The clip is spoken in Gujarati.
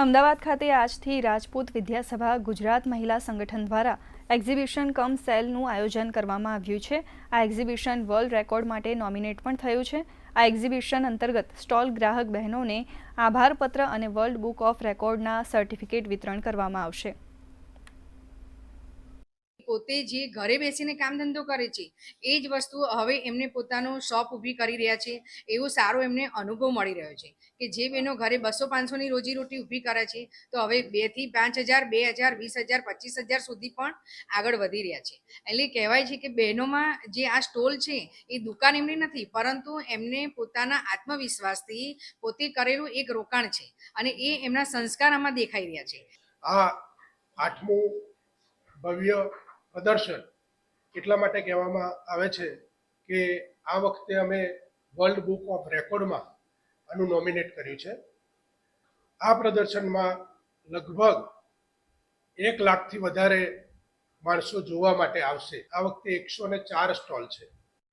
અમદાવાદ ખાતે આજથી રાજપૂત વિદ્યાસભા ગુજરાત મહિલા સંગઠન દ્વારા એક્ઝિબિશન કમ સેલનું આયોજન કરવામાં આવ્યું છે. આ એક્ઝિબિશન વર્લ્ડ રેકોર્ડ માટે નોમિનેટ પણ થયું છે. આ એક્ઝિબિશન અંતર્ગત સ્ટોલ ગ્રાહક બહેનોને આભારપત્ર અને વર્લ્ડ બુક ઓફ રેકોર્ડના સર્ટિફિકેટ વિતરણ કરવામાં આવશે. પોતે જે ઘરે બેસીને કામ ધંધો કરે છે, એ જ વસ્તુ હવે એમને પોતાનું શોપ ઊભી કરી રહ્યા છે, એવો સારો એમને અનુભવ મળી રહ્યો છે કે જે બહેનો ઘરે બસો પાંચસોની રોજીરોટી ઊભી કરે છે, તો હવે બેથી પાંચ હજાર, બે હજાર, વીસ હજાર, પચીસ હજાર સુધી પણ આગળ વધી રહ્યા છે. એટલે કહેવાય છે કે બહેનોમાં જે આ સ્ટોલ છે, એ દુકાન એમની નથી, પરંતુ એમને પોતાના આત્મવિશ્વાસથી પોતે કરેલું એક રોકાણ છે અને એ એમના સંસ્કાર આમાં દેખાઈ રહ્યા છે. આ આઠમું ભવ્ય પ્રદર્શન એટલા માટે કહેવામાં આવે છે કે આ વખતે અમે વર્લ્ડ બુક ઓફ રેકોર્ડમાં આનું નોમિનેટ કર્યું છે. આ પ્રદર્શનમાં લગભગ એક લાખથી વધારે માણસો જોવા માટે આવશે. આ વખતે એકસો ને ચાર સ્ટોલ છે.